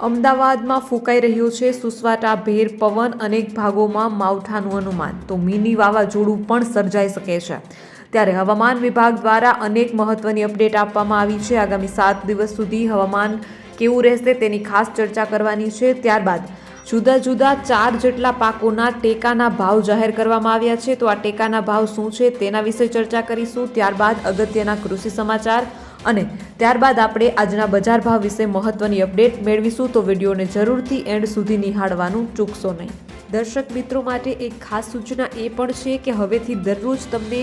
અમદાવાદમાં ફૂંકાઈ રહ્યો છે સુસવાટા, ભેર, પવન અનેક ભાગોમાં માવઠાનું અનુમાન. તો મિની વાવાઝોડું પણ સર્જાઈ શકે છે. ત્યારે હવામાન વિભાગ દ્વારા અનેક મહત્વની અપડેટ આપવામાં આવી છે. આગામી સાત દિવસ સુધી હવામાન કેવું રહેશે તેની ખાસ ચર્ચા કરવાની છે. ત્યારબાદ જુદા જુદા ચાર જેટલા પાકોના ટેકાના ભાવ જાહેર કરવામાં આવ્યા છે. તો આ ટેકાના ભાવ શું છે તેના વિશે ચર્ચા કરીશું. ત્યારબાદ અગત્યના કૃષિ સમાચાર. અને ત્યારબાદ આપણે આજના બજાર ભાવ વિશે મહત્વની અપડેટ મેળવીશું તો વિડીયોને જરૂરથી એન્ડ સુધી નિહાળવાનું ચૂકશો નહીં. દર્શક મિત્રો માટે એક ખાસ સૂચના એ પણ છે કે હવેથી દરરોજ તમને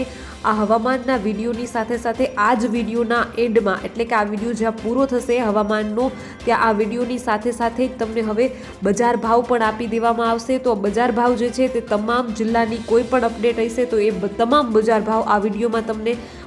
આ હવામાનના વિડીયોની સાથે સાથે આ જ વિડીયોના એન્ડમાં, એટલે કે આ વીડિયો જ્યાં પૂરો થશે હવામાનનો, ત્યાં આ વિડીયોની સાથે સાથે જ તમને હવે બજાર ભાવ પણ આપી દેવામાં આવશે. તો બજાર ભાવ જે છે તે તમામ જિલ્લાની કોઈ પણ અપડેટ હશે તો એ તમામ બજાર ભાવ આ વિડીયોમાં તમને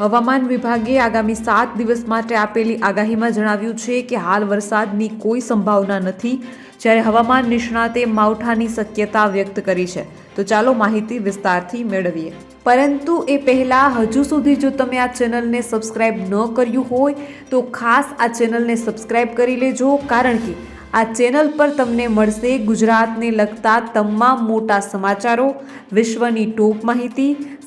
હવામાન વિભાગે આગામી સાત દિવસ માટે આપેલી આગાહીમાં જણાવ્યું છે કે હાલ વરસાદની કોઈ સંભાવના નથી, જ્યારે હવામાન નિષ્ણાતે માવઠાની શક્યતા વ્યક્ત કરી છે. તો ચાલો માહિતી વિસ્તારથી મેળવીએ. પરંતુ એ પહેલાં હજુ સુધી જો તમે આ ચેનલને સબસ્ક્રાઇબ ન કર્યું હોય, તો ખાસ આ ચેનલને સબસ્ક્રાઇબ કરી લેજો, કારણ કે આ ચેનલ પર તમને મળશે ગુજરાતને લગતા તમામ મોટા સમાચારો, વિશ્વની ટોપ માહિતી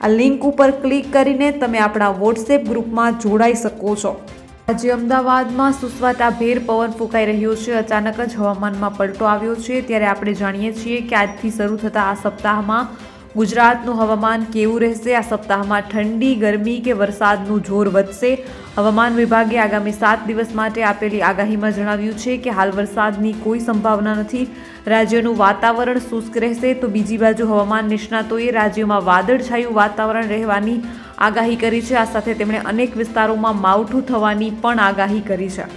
આ લિંક ઉપર ક્લિક કરીને તમે આપણા વોટ્સએપ ગ્રુપમાં જોડાઈ શકો છો. આજે અમદાવાદમાં સુસવાટા ભેર પવન ફૂંકાઈ રહ્યો છે. અચાનક જ હવામાનમાં પલટો આવ્યો છે. ત્યારે આપણે જાણીએ છીએ કે આજથી શરૂ થતા આ સપ્તાહમાં ગુજરાતનું હવામાન કેવું રહેશે? આ સપ્તાહમાં ઠંડી, ગરમી કે વરસાદનું જોર વધશે? હવામાન વિભાગે આગામી સાત દિવસ માટે આપેલી આગાહીમાં જણાવ્યું છે કે હાલ વરસાદની કોઈ સંભાવના નથી. રાજ્યનું વાતાવરણ શુષ્ક રહેશે તો બીજી બાજુ હવામાન નિષ્ણાતોએ રાજ્યમાં વાદળછાયું વાતાવરણ રહેવાની આગાહી કરી છે. આ સાથે તેમણે અનેક વિસ્તારોમાં માવઠું થવાની પણ આગાહી કરી છે.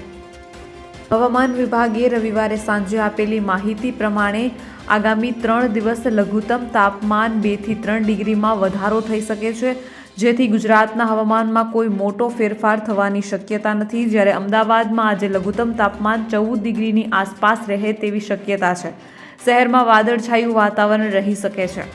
હવામાન વિભાગે રવિવારે સાંજે આપેલી માહિતી પ્રમાણે આગામી ત્રણ દિવસ લઘુત્તમ તાપમાન બેથી ત્રણ ડિગ્રીમાં વધારો થઈ શકે છે, જેથી ગુજરાતના હવામાનમાં કોઈ મોટો ફેરફાર થવાની શક્યતા નથી. જ્યારે અમદાવાદમાં આજે લઘુત્તમ તાપમાન ચૌદ ડિગ્રીની આસપાસ રહે તેવી શક્યતા છે. શહેરમાં વાદળછાયું વાતાવરણ રહી શકે છે.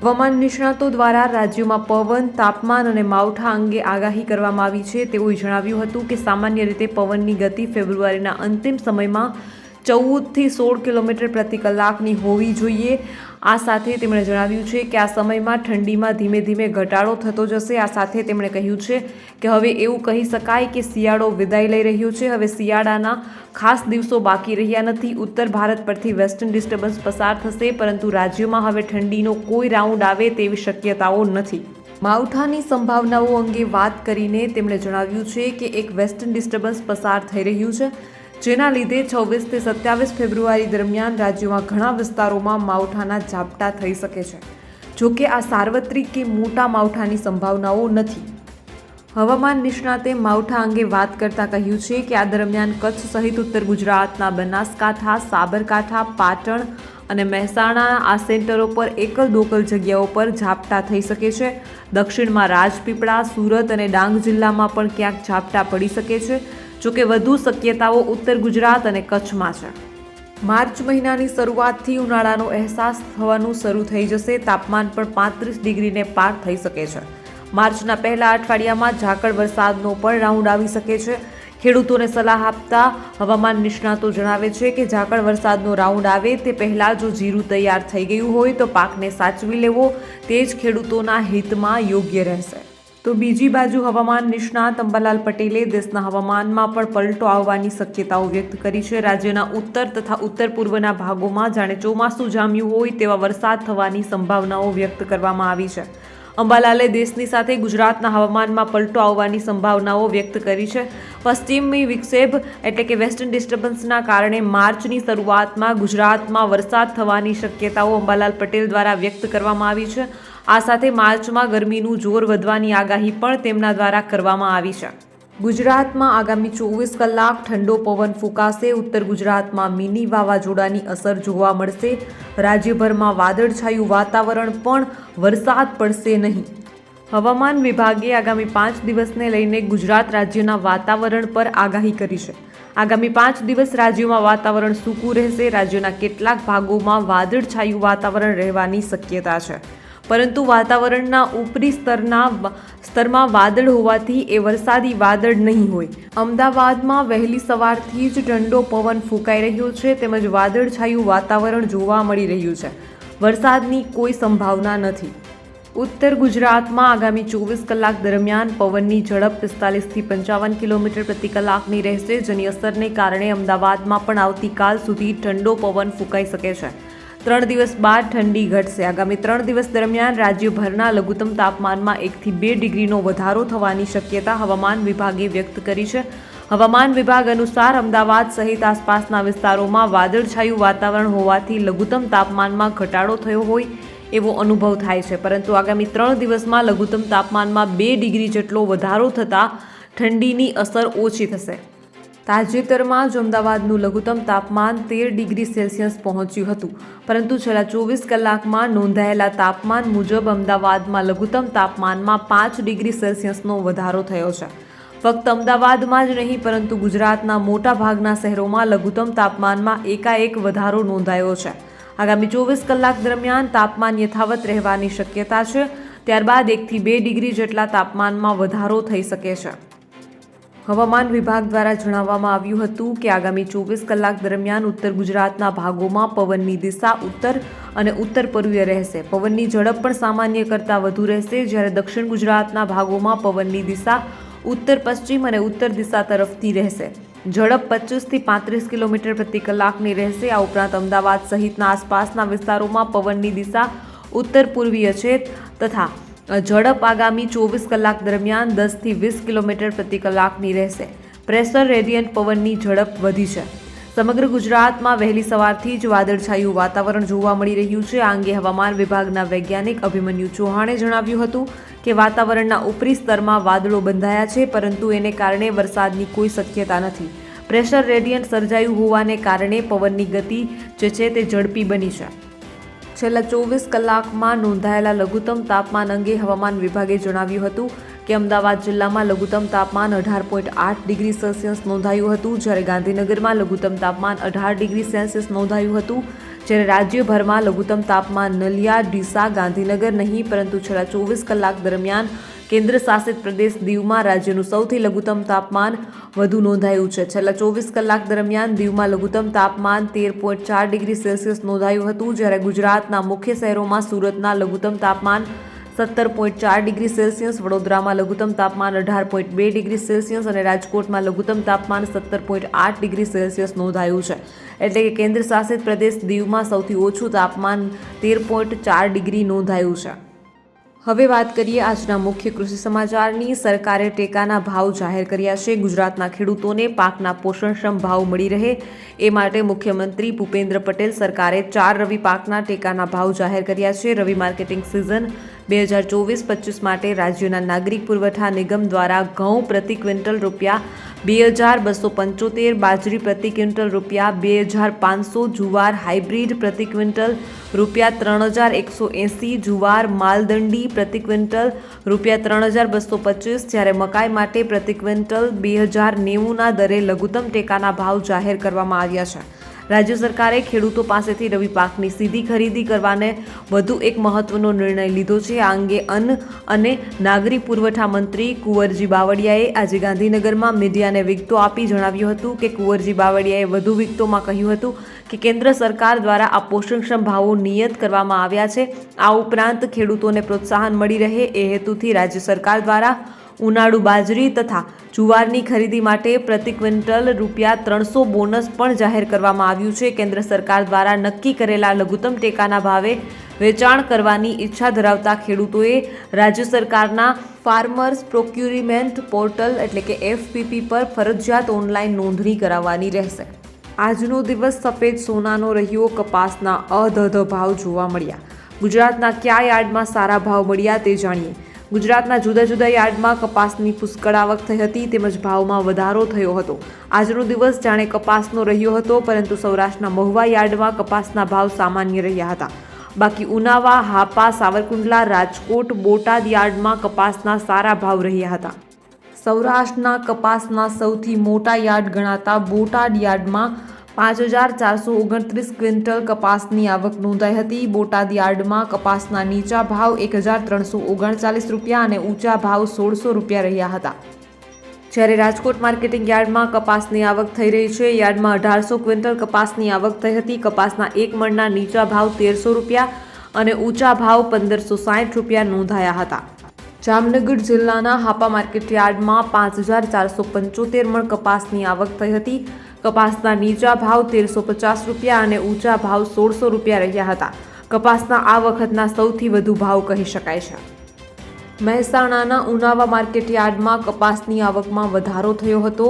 હવામાન નિષ્ણાતો દ્વારા રાજ્યમાં પવન, તાપમાન અને માવઠા અંગે આગાહી કરવામાં આવી છે. તેઓએ જણાવ્યું હતું કે સામાન્ય રીતે પવનની ગતિ ફેબ્રુઆરીના અંતિમ સમયમાં ચૌદથી સોળ કિલોમીટર પ્રતિ કલાકની હોવી જોઈએ. આ સાથે તેમણે જણાવ્યું છે કે આ સમયમાં ઠંડીમાં ધીમે ધીમે ઘટાડો થતો જશે. આ સાથે તેમણે કહ્યું છે કે હવે એવું કહી શકાય કે શિયાળો વિદાય લઈ રહ્યો છે. હવે શિયાળાના ખાસ દિવસો બાકી રહ્યા નથી. ઉત્તર ભારત પરથી વેસ્ટર્ન ડિસ્ટર્બન્સ પસાર થશે, પરંતુ રાજ્યમાં હવે ઠંડીનો કોઈ રાઉન્ડ આવે તેવી શક્યતાઓ નથી. માવઠાની સંભાવનાઓ અંગે વાત કરીને તેમણે જણાવ્યું છે કે એક વેસ્ટર્ન ડિસ્ટર્બન્સ પસાર થઈ રહ્યું છે. જેના લીધે છવ્વીસથી સત્યાવીસ ફેબ્રુઆરી દરમિયાન રાજ્યમાં ઘણા વિસ્તારોમાં માવઠાના ઝાપટા થઈ શકે છે. જોકે આ સાર્વત્રિક કે મોટા માવઠાની સંભાવનાઓ નથી. હવામાન નિષ્ણાતે માવઠા અંગે વાત કરતા કહ્યું છે કે આ દરમિયાન કચ્છ સહિત ઉત્તર ગુજરાતના બનાસકાંઠા, સાબરકાંઠા, પાટણ અને મહેસાણાના આ સેન્ટરો પર એકલ દોકલ જગ્યાઓ પર ઝાપટા થઈ શકે છે. દક્ષિણમાં રાજપીપળા, સુરત અને ડાંગ જિલ્લામાં પણ ક્યાંક ઝાપટા પડી શકે છે. જોકે વધુ શક્યતાઓ ઉત્તર ગુજરાત અને કચ્છમાં છે. માર્ચ મહિનાની શરૂઆતથી ઉનાળાનો અહેસાસ થવાનું શરૂ થઈ જશે. તાપમાન પણ પાંત્રીસ ડિગ્રીને પાર થઈ શકે છે. માર્ચના પહેલા અઠવાડિયામાં ઝાકળ વરસાદનો પણ રાઉન્ડ આવી શકે છે. ખેડૂતોને સલાહ આપતા હવામાન નિષ્ણાતો જણાવે છે કે ઝાકળ વરસાદનો રાઉન્ડ આવે તે પહેલાં જો જીરું તૈયાર થઈ ગયું હોય તો પાકને સાચવી લેવો. તે જ ખેડૂતોના હિતમાં યોગ્ય રહેશે. તો બીજી બાજુ હવામાન નિષ્ણાત અંબાલાલ પટેલે દેશના હવામાનમાં પણ પલટો આવવાની શક્યતાઓ વ્યક્ત કરી છે. રાજ્યના ઉત્તર તથા ઉત્તર પૂર્વના ભાગોમાં જાણે ચોમાસું જામ્યું હોય તેવા વરસાદ થવાની સંભાવનાઓ વ્યક્ત કરવામાં આવી છે. અંબાલાલે દેશની સાથે ગુજરાતના હવામાનમાં પલટો આવવાની સંભાવનાઓ વ્યક્ત કરી છે. પશ્ચિમી વિક્ષેપ એટલે કે વેસ્ટર્ન ડિસ્ટર્બન્સના કારણે માર્ચની શરૂઆતમાં ગુજરાતમાં વરસાદ થવાની શક્યતાઓ અંબાલાલ પટેલ દ્વારા વ્યક્ત કરવામાં આવી છે. આ સાથે માર્ચમાં ગરમીનું જોર વધવાની આગાહી પણ તેમના દ્વારા કરવામાં આવી છે. ગુજરાતમાં આગામી ચોવીસ કલાક ઠંડો પવન ફૂંકાશે. ઉત્તર ગુજરાતમાં મિની વાવાઝોડાની અસર જોવા મળશે. રાજ્યભરમાં વાદળછાયું વાતાવરણ પણ વરસાદ પડશે નહીં. હવામાન વિભાગે આગામી પાંચ દિવસને લઈને ગુજરાત રાજ્યના વાતાવરણ પર આગાહી કરી છે. આગામી પાંચ દિવસ રાજ્યમાં વાતાવરણ સૂકું રહેશે. રાજ્યના કેટલાક ભાગોમાં વાદળછાયું વાતાવરણ રહેવાની શક્યતા છે. પરંતુ વાતાવરણના ઉપરી સ્તરના સ્તરમાં વાદળ હોવાથી એ વરસાદી વાદળ નહીં હોય. અમદાવાદમાં વહેલી સવારથી જ ઠંડો પવન ફૂંકાઈ રહ્યો છે તેમજ વાદળછાયું વાતાવરણ જોવા મળી રહ્યું છે. વરસાદની કોઈ સંભાવના નથી. ઉત્તર ગુજરાતમાં આગામી ચોવીસ કલાક દરમિયાન પવનની ઝડપ પિસ્તાલીસથી પંચાવન કિલોમીટર પ્રતિ કલાકની રહેશે, જેની અસરને કારણે અમદાવાદમાં પણ આવતીકાલ સુધી ઠંડો પવન ફૂંકાઈ શકે છે. ત્રણ દિવસ બાદ ઠંડી ઘટશે. આગામી ત્રણ દિવસ દરમિયાન રાજ્યભરના લઘુત્તમ તાપમાનમાં એકથી બે ડિગ્રીનો વધારો થવાની શક્યતા હવામાન વિભાગે વ્યક્ત કરી છે. હવામાન વિભાગ અનુસાર અમદાવાદ સહિત આસપાસના વિસ્તારોમાં વાદળછાયું વાતાવરણ હોવાથી લઘુત્તમ તાપમાનમાં ઘટાડો થયો હોય એવો અનુભવ થાય છે. પરંતુ આગામી ત્રણ દિવસમાં લઘુત્તમ તાપમાનમાં બે ડિગ્રી જેટલો વધારો થતાં ઠંડીની અસર ઓછી થશે. તાજેતરમાં જ અમદાવાદનું લઘુત્તમ તાપમાન તેર ડિગ્રી સેલ્સિયસ પહોંચ્યું હતું. પરંતુ છેલ્લા ચોવીસ કલાકમાં નોંધાયેલા તાપમાન મુજબ અમદાવાદમાં લઘુત્તમ તાપમાનમાં પાંચ ડિગ્રી સેલ્સિયસનો વધારો થયો છે. ફક્ત અમદાવાદમાં જ નહીં, પરંતુ ગુજરાતના મોટા ભાગના શહેરોમાં લઘુત્તમ તાપમાનમાં એકાએક વધારો નોંધાયો છે. આગામી ચોવીસ કલાક દરમિયાન તાપમાન યથાવત રહેવાની શક્યતા છે. ત્યારબાદ એકથી બે ડિગ્રી જેટલા તાપમાનમાં વધારો થઈ શકે છે. હવામાન વિભાગ દ્વારા જણાવવામાં આવ્યું હતું કે આગામી ચોવીસ કલાક દરમિયાન ઉત્તર ગુજરાતના ભાગોમાં પવનની દિશા ઉત્તર અને ઉત્તર પૂર્વીય રહેશે. પવનની ઝડપ પણ સામાન્ય કરતાં વધુ રહેશે જ્યારે દક્ષિણ ગુજરાતના ભાગોમાં પવનની દિશા ઉત્તર પશ્ચિમ અને ઉત્તર દિશા તરફથી રહેશે. ઝડપ પચીસથી પાંત્રીસ કિલોમીટર પ્રતિ કલાકની રહેશે. આ ઉપરાંત અમદાવાદ સહિતના આસપાસના વિસ્તારોમાં પવનની દિશા ઉત્તર પૂર્વીય છે તથા ઝડપ આગામી ચોવીસ કલાક દરમિયાન દસથી વીસ કિલોમીટર પ્રતિ કલાકની રહેશે. પ્રેશર રેડિયન્ટ પવનની ઝડપ વધી છે. સમગ્ર ગુજરાતમાં વહેલી સવારથી જ વાદળછાયું વાતાવરણ જોવા મળી રહ્યું છે. આ અંગે હવામાન વિભાગના વૈજ્ઞાનિક અભિમન્યુ ચૌહાણે જણાવ્યું હતું કે વાતાવરણના ઉપરી સ્તરમાં વાદળો બંધાયા છે, પરંતુ એને કારણે વરસાદની કોઈ શક્યતા નથી. પ્રેશર રેડિયન્ટ સર્જાયું હોવાને કારણે પવનની ગતિ જે છે તે ઝડપી બની છે. છેલ્લા ચોવીસ કલાકમાં નોંધાયેલા લઘુત્તમ તાપમાન અંગે હવામાન વિભાગે જણાવ્યું હતું કે અમદાવાદ જિલ્લામાં લઘુત્તમ તાપમાન અઢાર પોઈન્ટ આઠ ડિગ્રી સેલ્સિયસ નોંધાયું હતું, જ્યારે ગાંધીનગરમાં લઘુત્તમ તાપમાન અઢાર ડિગ્રી સેલ્સિયસ નોંધાયું હતું, જ્યારે રાજ્યભરમાં લઘુત્તમ તાપમાન નલિયા, ડીસા, ગાંધીનગર નહીં, પરંતુ છેલ્લા ચોવીસ કલાક દરમિયાન કેન્દ્ર શાસિત પ્રદેશ દીવમાં રાજ્યનું સૌથી લઘુત્તમ તાપમાન વધુ નોંધાયું છે. છેલ્લા ચોવીસ કલાક દરમિયાન દીવમાં લઘુત્તમ તાપમાન તેર પોઈન્ટ ચાર ડિગ્રી સેલ્સિયસ નોંધાયું હતું, જ્યારે ગુજરાતના મુખ્ય શહેરોમાં સુરતના લઘુત્તમ તાપમાન સત્તર પોઈન્ટ ચાર ડિગ્રી સેલ્સિયસ, વડોદરામાં લઘુત્તમ તાપમાન અઢાર પોઈન્ટ બે ડિગ્રી સેલ્સિયસ અને રાજકોટમાં લઘુત્તમ તાપમાન સત્તર પોઈન્ટ આઠ ડિગ્રી સેલ્સિયસ નોંધાયું છે. એટલે કે કેન્દ્ર શાસિત પ્રદેશ દીવમાં સૌથી ઓછું તાપમાન તેર પોઈન્ટ ચાર ડિગ્રી નોંધાયું છે. હવે વાત કરીએ આજના મુખ્ય કૃષિ સમાચારની. સરકારે ટેકાના ભાવ જાહેર કર્યા છે. ગુજરાતના ખેડૂતોને પાકના પોષણક્ષમ ભાવ મળી રહે. એ માટે મુખ્યમંત્રી ભૂપેન્દ્ર પટેલ સરકારે ચાર રવિ પાકના ટેકાના ભાવ જાહેર કર્યા છે. રવિ માર્કેટિંગ સિઝન બે હજાર ચોવીસ પચીસ માટે રાજ્યના નાગરિક પુરવઠા નિગમ દ્વારા ઘઉં પ્રતિ ક્વિન્ટલ રૂપિયા બે હજાર બસો પંચોતેર, બાજરી પ્રતિ ક્વિન્ટલ રૂપિયા બે હજાર પાંચસો, જુવાર હાઇબ્રિડ પ્રતિ ક્વિન્ટલ રૂપિયા ત્રણ હજાર એકસો એંસી, જુવાર, માલદંડી પ્રતિ ક્વિન્ટલ રૂપિયા ત્રણ હજાર બસો પચીસ, જ્યારે મકાઈ માટે પ્રતિ ક્વિન્ટલ બે હજાર નેવુંના દરે લઘુત્તમ ટેકાના ભાવ જાહેર કરવામાં આવ્યા છે. રાજ્ય સરકારે ખેડૂતો પાસેથી રવિ પાકની સીધી ખરીદી કરવાને વધુ એક મહત્વનો નિર્ણય લીધો છે. આ અંગે અન્ન અને નાગરિક પુરવઠા મંત્રી કુંવરજી બાવળિયાએ આજે ગાંધીનગરમાં મીડિયાને વિગતો આપી જણાવ્યું હતું કે કુંવરજી બાવળિયાએ વધુ વિગતોમાં કહ્યું હતું કે કેન્દ્ર સરકાર દ્વારા આ પોષણક્ષમ ભાવો નિયત કરવામાં આવ્યા છે. આ ઉપરાંત ખેડૂતોને પ્રોત્સાહન મળી રહે એ હેતુથી રાજ્ય સરકાર દ્વારા ઉનાળુ બાજરી તથા જુવારની ખરીદી માટે પ્રતિ ક્વિન્ટલ રૂપિયા ત્રણસો બોનસ પણ જાહેર કરવામાં આવ્યું છે. કેન્દ્ર સરકાર દ્વારા નક્કી કરેલા લઘુત્તમ ટેકાના ભાવે વેચાણ કરવાની ઈચ્છા ધરાવતા ખેડૂતોએ રાજ્ય સરકારના ફાર્મર્સ પ્રોક્યુરિમેન્ટ પોર્ટલ એટલે કે એફપીપી પર ફરજિયાત ઓનલાઈન નોંધણી કરાવવાની રહેશે. આજનો દિવસ સફેદ સોનાનો રહ્યો, કપાસના અધધ ભાવ જોવા મળ્યા. ગુજરાતના કયા યાર્ડમાં સારા ભાવ મળ્યા તે જાણીએ. ગુજરાતના જુદા જુદા યાર્ડમાં કપાસની પુષ્કળ આવક થઈ હતી તેમજ ભાવમાં વધારો થયો હતો. આજનો દિવસ જાણે કપાસનો રહ્યો હતો, પરંતુ સૌરાષ્ટ્રના મહુવા યાર્ડમાં કપાસના ભાવ સામાન્ય રહ્યા હતા. બાકી ઉનાવા, હાપા, સાવરકુંડલા, રાજકોટ, બોટાદ યાર્ડમાં કપાસના સારા ભાવ રહ્યા હતા. સૌરાષ્ટ્રના કપાસના સૌથી મોટા યાર્ડ ગણાતા બોટાદ યાર્ડમાં પાંચ હજાર ચારસો ઓગણત્રીસ ક્વિન્ટલ કપાસની આવક નોંધાઈ હતી. બોટાદ યાર્ડમાં કપાસના નીચા ભાવ એક હજાર ત્રણસો ઓગણચાલીસ રૂપિયા અને ઊંચા ભાવ સોળસો રૂપિયા રહ્યા હતા. જ્યારે રાજકોટ માર્કેટિંગ યાર્ડમાં કપાસની આવક થઈ રહી છે, યાર્ડમાં અઢારસો ક્વિન્ટલ કપાસની આવક થઈ હતી. કપાસના એક મણના નીચા ભાવ તેરસો રૂપિયા અને ઊંચા ભાવ પંદરસો સાઠ રૂપિયા નોંધાયા હતા. જામનગર જિલ્લાના હાપા માર્કેટ યાર્ડમાં પાંચ હજાર ચારસો પંચોતેર મણ કપાસની આવક થઈ હતી. કપાસના નીચા ભાવ તેરસો પચાસ રૂપિયા અને ઊંચા ભાવ સોળસો રૂપિયા રહ્યા હતા. કપાસના આ વખતના સૌથી વધુ ભાવ કહી શકાય છે. મહેસાણાના ઉનાવા માર્કેટ યાર્ડમાં કપાસની આવકમાં વધારો થયો હતો.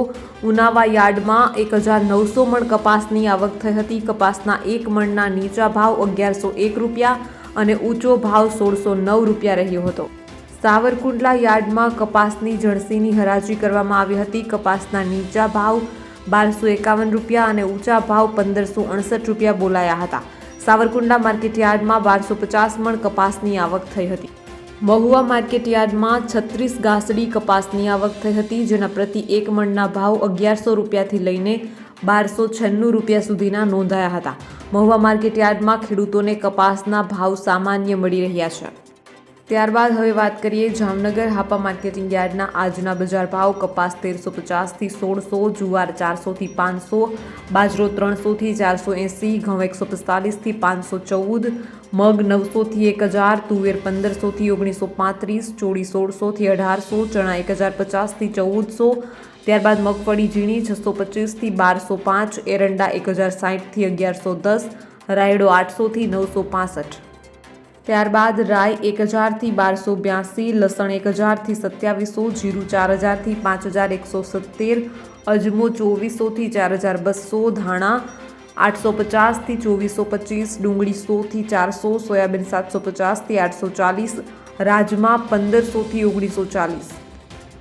ઉનાવા યાર્ડમાં એક હજાર નવસો મણ કપાસની આવક થઈ હતી. કપાસના એક મણના નીચા ભાવ અગિયારસો એક રૂપિયા અને ઊંચો ભાવ સોળસો નવ રૂપિયા રહ્યો હતો. સાવરકુંડલા યાર્ડમાં કપાસની જળસીની હરાજી કરવામાં આવી હતી. કપાસના નીચા ભાવ બારસો એકાવન રૂપિયા અને ઊંચા ભાવ પંદરસો અડસઠ રૂપિયા બોલાયા હતા. સાવરકુંડલા માર્કેટ યાર્ડમાં બારસો પચાસ મણ કપાસની આવક થઈ હતી. મહુવા માર્કેટ યાર્ડમાં છત્રીસ ગાસડી કપાસની આવક થઈ હતી, જેના પ્રતિ એક મણના ભાવ અગિયારસો રૂપિયાથી લઈને બારસો છન્નું રૂપિયા સુધીના નોંધાયા હતા. મહુવા માર્કેટયાર્ડમાં ખેડૂતોને કપાસના ભાવ સામાન્ય મળી રહ્યા છે. ત્યારબાદ હવે વાત કરીએ જામનગર હાપા માર્કેટિંગ યાર્ડના આજના બજાર ભાવ. કપાસ તેરસો પચાસથી સોળસો, જુવાર ચારસોથી પાંચસો, બાજરો ત્રણસોથી ચારસો એંસી, ઘઉં એકસો પિસ્તાલીસથી પાંચસો ચૌદ, મગ નવસોથી એક હજાર, તુવેર પંદરસોથી ઓગણીસો પાંત્રીસ, ચોળી સોળસોથી અઢારસો, ચણા એક હજાર પચાસથી ચૌદસો, ત્યારબાદ મગફળી ઝીણી છસો પચીસથી બારસો પાંચ, એરંડા એક હજાર સાઠથી અગિયારસો દસ, રાયડો આઠસોથી નવસો પાસઠ. ત્યારબાદ રાય એક હજારથી બારસો બ્યાસી, લસણ એક હજારથી સત્યાવીસો, જીરું ચાર હજારથી પાંચ હજાર એકસો સત્તેર, અજમો ચોવીસોથી ચાર હજાર બસો, ધાણા આઠસો પચાસથી ચોવીસો પચીસ, ડુંગળી સોથી ચારસો, સોયાબીન સાતસો પચાસથી આઠસો ચાલીસ, રાજમા પંદરસોથી ઓગણીસો ચાલીસ.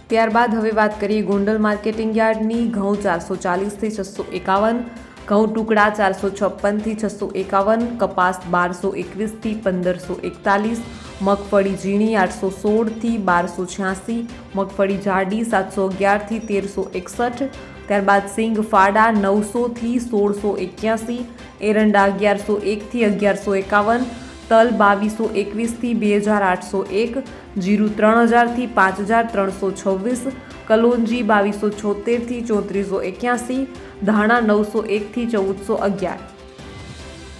ત્યારબાદ હવે વાત કરીએ ગોંડલ માર્કેટિંગ યાર્ડની, ઘઉં ચારસો ચાલીસથી છસો એકાવન ઘઉં ટુકડા ચારસો છપ્પનથી છસો એકાવન, કપાસ બારસો એકવીસથી પંદરસો એકતાલીસ, મગફળી ઝીણી આઠસો સોળથી બારસો છ્યાસી, મગફળી જાડી સાતસો અગિયારથી તેરસો એકસઠ, ત્યારબાદ સિંગ ફાડા નવસોથી સોળસો એક્યાસી, એરંડા અગિયારસો એકથી અગિયારસો એકાવન, તલ બાવીસો એકવીસથી બે હજાર આઠસો એક, જીરું ત્રણ હજારથી પાંચ હજાર ત્રણસો છવ્વીસ, કલોંજી બાવીસો છોતેરથી ચોત્રીસો એક્યાસી ધાણા નવસો એકથી ચૌદસો અગિયાર.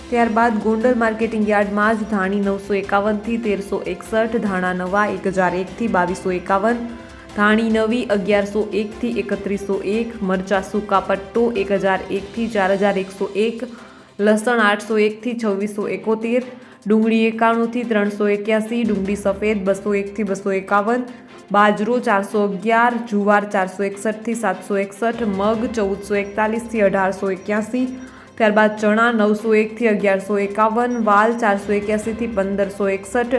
ત્યારબાદ ગોંડલ માર્કેટિંગ યાર્ડમાં જ ધાણી નવસો એકાવનથી તેરસો એકસઠ, ધાણા નવા એક હજાર એકથી બાવીસો એકાવન, ધાણી નવી અગિયારસો એકથી એકત્રીસો એક, મરચા સૂકા પટ્ટો એક હજાર એકથી ચાર હજાર એકસો એક, લસણ આઠસો એકથી છવ્વીસો એકોતેર ડુંગળી એકાણુંથી ત્રણસો એક્યાસી, ડુંગળી સફેદ બસો એકથી બસો એકાવન, બાજરો ચારસો અગિયાર, જુવાર ચારસો એકસઠથી સાતસો એકસઠ, મગ ચૌદસો એકતાલીસથી અઢારસો એક્યાસી, ત્યારબાદ ચણા નવસો એકથી અગિયારસો એકાવન, વાલ ચારસો એક્યાસીથી પંદરસો એકસઠ,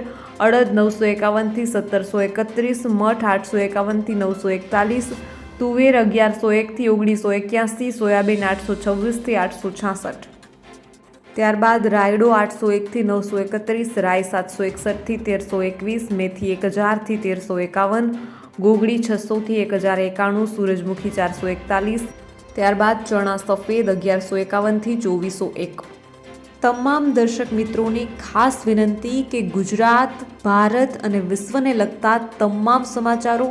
અડદ નવસો એકાવનથી સત્તરસો એકત્રીસ, મઠ આઠસો એકાવનથી નવસો એકતાલીસ, તુવેર અગિયારસો એકથી ઓગણીસો એક્યાસી, સોયાબીન આઠસો છવ્વીસથી આઠસો છાસઠ. ત્યારબાદ રાયડો આઠસો એકથી નવસો એકત્રીસ, રાય સાતસો એકસઠથી તેરસો એકવીસ, મેથી એક હજારથી તેરસો એકાવન, ગોગડી છસોથી એક હજાર એકાણું, સૂરજમુખી ચારસો એકતાલીસ, ત્યારબાદ ચણા સફેદ અગિયારસો એકાવનથી ચોવીસો એક. તમામ દર્શક મિત્રોને ખાસ વિનંતી કે ગુજરાત, ભારત અને વિશ્વને લગતા તમામ સમાચારો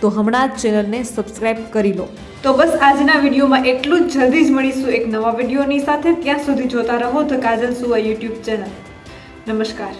તો હમણાં જ ચેનલને સબસ્ક્રાઇબ કરી લો. તો બસ આજના વિડીયોમાં એટલું જ. જલ્દી જ મળીશું એક નવા વિડીયોની સાથે. ત્યાં સુધી જોતા રહો ધ કાજલ સુવા યુટ્યુબ ચેનલ. નમસ્કાર.